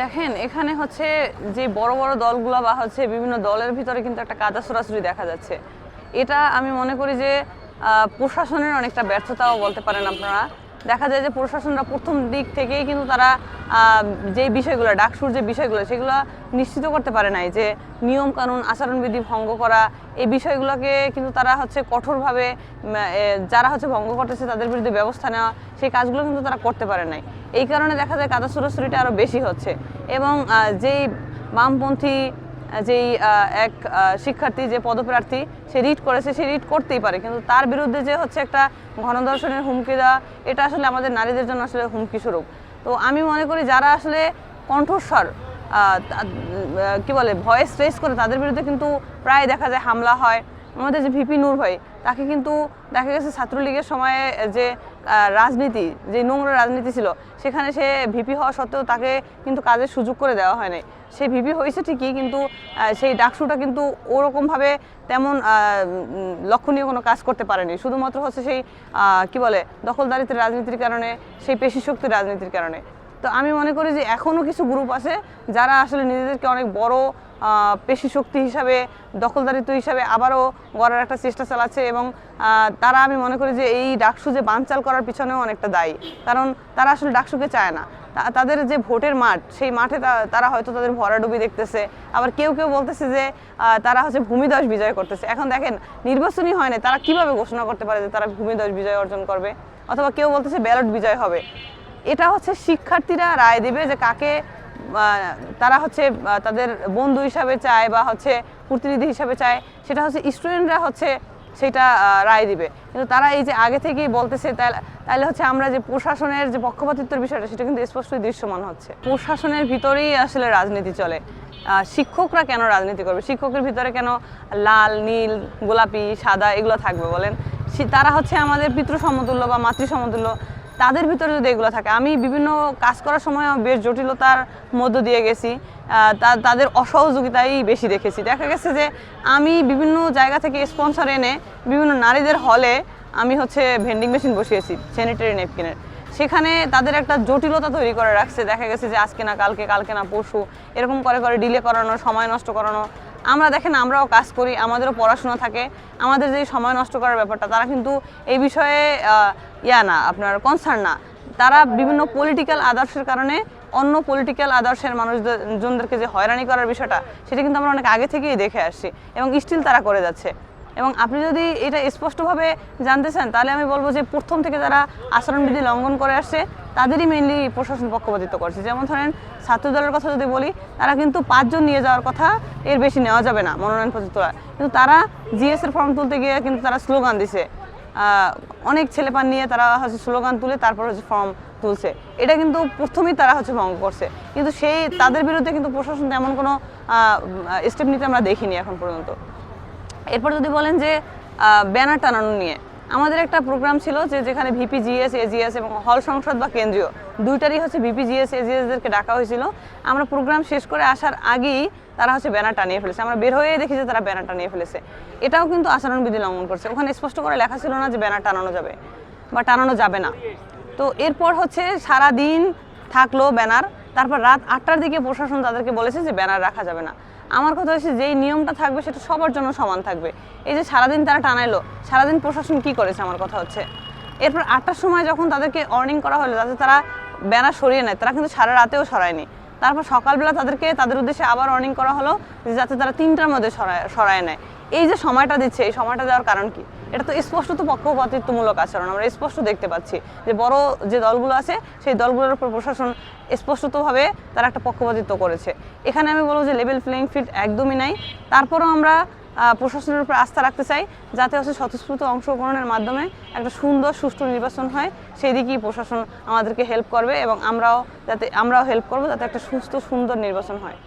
দেখেন, এখানে হচ্ছে যে বড় বড় দলগুলো বা হচ্ছে বিভিন্ন দলের ভিতরে কিন্তু একটা কাদা সরাসরি দেখা যাচ্ছে। এটা আমি মনে করি যে প্রশাসনের অনেকটা ব্যর্থতাও বলতে পারেন আপনারা। দেখা যায় যে প্রশাসনরা প্রথম দিক থেকেই কিন্তু তারা যে বিষয়গুলো, ডাকসুর যে বিষয়গুলো, সেগুলো নিশ্চিত করতে পারে নাই যে নিয়ম কানুন, আচরণবিধি ভঙ্গ করা, এই বিষয়গুলোকে কিন্তু তারা হচ্ছে কঠোরভাবে যারা হচ্ছে ভঙ্গ করতেছে তাদের বিরুদ্ধে ব্যবস্থা নেওয়া, সেই কাজগুলো কিন্তু তারা করতে পারে নাই। এই কারণে দেখা যায় কাদা সুরসুরিটা আরও বেশি হচ্ছে। এবং যেই বামপন্থী যেই এক শিক্ষার্থী, যে পদপ্রার্থী, সে রিট করেছে, সে রিট করতেই পারে। কিন্তু তার বিরুদ্ধে যে হচ্ছে একটা গণধর্ষণের হুমকি দেওয়া, এটা আসলে আমাদের নারীদের জন্য আসলে হুমকি স্বরূপ। তো আমি মনে করি যারা আসলে কণ্ঠস্বর কি বলে, ভয়েস রেস করে, তাদের বিরুদ্ধে কিন্তু প্রায় দেখা যায় হামলা হয়। আমাদের যে ভিপি নূর ভাই, তাকে কিন্তু দেখা গেছে ছাত্রলীগের সময়ে যে রাজনীতি, যে নোংরা রাজনীতি ছিল, সেখানে সে ভিপি হওয়া সত্ত্বেও তাকে কিন্তু কাজের সুযোগ করে দেওয়া হয় নাই। সে ভিপি হয়েছে ঠিকই, কিন্তু সেই ডাকসুটা কিন্তু ওরকমভাবে তেমন লক্ষণীয় কোনো কাজ করতে পারেনি। শুধুমাত্র হচ্ছে সেই কি বলে, দখলদারিত্বের রাজনীতির কারণে, সেই পেশি শক্তির রাজনীতির কারণে। তো আমি মনে করি যে এখনও কিছু গ্রুপ আছে যারা আসলে নিজেদেরকে অনেক বড় পেশি শক্তি হিসাবে, দখলদারিত্ব হিসাবে আবারও গড়ার একটা চেষ্টা চালাচ্ছে এবং তারা আমি মনে করি যে এই ডাকসু যে বানচাল করার পিছনেও অনেকটা দায়ী। কারণ তারা আসলে ডাকসুকে চায় না। তাদের যে ভোটের মাঠ, সেই মাঠে তারা হয়তো তাদের ভরাডুবি দেখতেছে। আবার কেউ কেউ বলতেছে যে তারা হচ্ছে ভূমিদশ বিজয় করতেছে। এখন দেখেন, নির্বাচনই হয় না তারা কীভাবে ঘোষণা করতে পারে যে তারা ভূমিদশ বিজয় অর্জন করবে? অথবা কেউ বলতেছে ব্যালট বিজয় হবে। এটা হচ্ছে শিক্ষার্থীরা রায় দিবে যে কাকে তারা হচ্ছে তাদের বন্ধু হিসাবে চায় বা হচ্ছে প্রতিনিধি হিসাবে চায়, সেটা হচ্ছে স্টুডেন্টরা হচ্ছে সেটা রায় দিবে। কিন্তু তারা এই যে আগে থেকেই বলতেছে তাহলে হচ্ছে আমরা যে প্রশাসনের যে পক্ষপাতিত্বের বিষয়টা, সেটা কিন্তু স্পষ্টই দৃশ্যমান হচ্ছে। প্রশাসনের ভিতরেই আসলে রাজনীতি চলে। শিক্ষকরা কেন রাজনীতি করবে? শিক্ষকের ভিতরে কেন লাল, নীল, গোলাপি, সাদা এগুলো থাকবে বলেন? তারা হচ্ছে আমাদের পিতৃ সমতুল্য বা মাতৃ সমতুল্য তাদের ভিতরে যদি এগুলো থাকে, আমি বিভিন্ন কাজ করার সময় বেশ জটিলতার মধ্য দিয়ে গেছি। তাদের অসহযোগিতাই বেশি দেখেছি। দেখা গেছে যে আমি বিভিন্ন জায়গা থেকে স্পন্সর এনে বিভিন্ন নারীদের হলে আমি হচ্ছে ভেন্ডিং মেশিন বসিয়েছি স্যানিটারি নেপকিনের সেখানে তাদের একটা জটিলতা তৈরি করে রাখছে। দেখা গেছে যে আজকে না, কালকে কালকে না, পরশু এরকম করে করে ডিলে করানো, সময় নষ্ট করানো। আমরা দেখেন, আমরাও কাজ করি, আমাদেরও পড়াশোনা থাকে। আমাদের যে সময় নষ্ট করার ব্যাপারটা, তারা কিন্তু এই বিষয়ে ইয়া না, আপনার কনসার্ন না। তারা বিভিন্ন পলিটিক্যাল আদর্শের কারণে অন্য পলিটিক্যাল আদর্শের মানুষজনদেরকে যে হয়রানি করার বিষয়টা, সেটা কিন্তু আমরা অনেক আগে থেকেই দেখে আসছি এবং স্টিল তারা করে যাচ্ছে। এবং আপনি যদি এটা স্পষ্টভাবে জানতে চান, তাহলে আমি বলব যে প্রথম থেকে যারা আচরণবিধি লঙ্ঘন করে আসছে, তাদেরই মেইনলি প্রশাসন পক্ষপাতিত্ব করছে। যেমন ধরেন ছাত্র দলের কথা যদি বলি, তারা কিন্তু পাঁচজন নিয়ে যাওয়ার কথা এর বেশি নেওয়া যাবে না মনোনয়নপত্র। তোলা কিন্তু তারা জিএস এর ফর্ম তুলতে গিয়ে কিন্তু তারা স্লোগান দিছে অনেক ছেলেপান নিয়ে তারা হচ্ছে স্লোগান তুলে তারপর হচ্ছে ফর্ম তুলছে। এটা কিন্তু প্রথমেই তারা হচ্ছে ভঙ্গ করছে। কিন্তু সেই তাদের বিরুদ্ধে কিন্তু প্রশাসন তেমন কোনো স্টেপ নিতে আমরা দেখিনি এখন পর্যন্ত। এরপর যদি বলেন যে ব্যানার টানানো নিয়ে আমাদের একটা প্রোগ্রাম ছিল যে যেখানে ভিপি জিএস এজিএস এবং হল সংসদ বা কেন্দ্রীয় দুইটারই হচ্ছে ভিপি জিএস এজিএসদেরকে ডাকা হয়েছিল। আমরা প্রোগ্রাম শেষ করে আসার আগেই তারা হচ্ছে ব্যানার টানিয়ে ফেলেছে। আমরা বের হয়ে দেখি যে তারা ব্যানার টানিয়ে ফেলেছে। এটাও কিন্তু আচরণবিধি লঙ্ঘন করছে। ওখানে স্পষ্ট করে লেখা ছিল না যে ব্যানার টানানো যাবে বা টানানো যাবে না। তো এরপর হচ্ছে সারা দিন থাকল ব্যানার। তারপর রাত আটটার দিকে প্রশাসন তাদেরকে বলেছে যে ব্যানার রাখা যাবে না। আমার কথা হচ্ছে যেই নিয়মটা থাকবে সেটা সবার জন্য সমান থাকবে। এই যে সারাদিন তারা টানাইলো, সারাদিন প্রশাসন কি করেছে আমার কথা হচ্ছে। এরপর আটটার সময় যখন তাদেরকে অর্নিং করা হলো যাতে তারা ব্যানার সরিয়ে নেয়, তারা কিন্তু সারা রাতেও সরায়নি। তারপর সকালবেলা তাদেরকে, তাদের উদ্দেশ্যে আবার অর্নিং করা হলো যাতে তারা তিনটার মধ্যে সরায় সরায় নেয়। এই যে সময়টা দিচ্ছে, এই সময়টা দেওয়ার কারণ কি? এটা তো স্পষ্ট তো পক্ষপাতিত্বমূলক আচরণ। আমরা স্পষ্ট দেখতে পাচ্ছি যে বড় যে দলগুলো আছে, সেই দলগুলোর উপর প্রশাসন স্পষ্টতভাবে তারা একটা পক্ষপাতিত্ব করেছে। এখানে আমি বলব যে লেভেল প্লেইং ফিল্ড একদমই নাই। তারপরেও আমরা প্রশাসনের উপর আস্থা রাখতে চাই যাতে হচ্ছে স্বতঃস্ফূর্ত অংশগ্রহণের মাধ্যমে একটা সুন্দর, সুষ্ঠু নির্বাচন হয়। সেই দিকেই প্রশাসন আমাদেরকে হেল্প করবে এবং আমরাও যাতে, আমরাও হেল্প করব যাতে একটা সুস্থ, সুন্দর নির্বাচন হয়।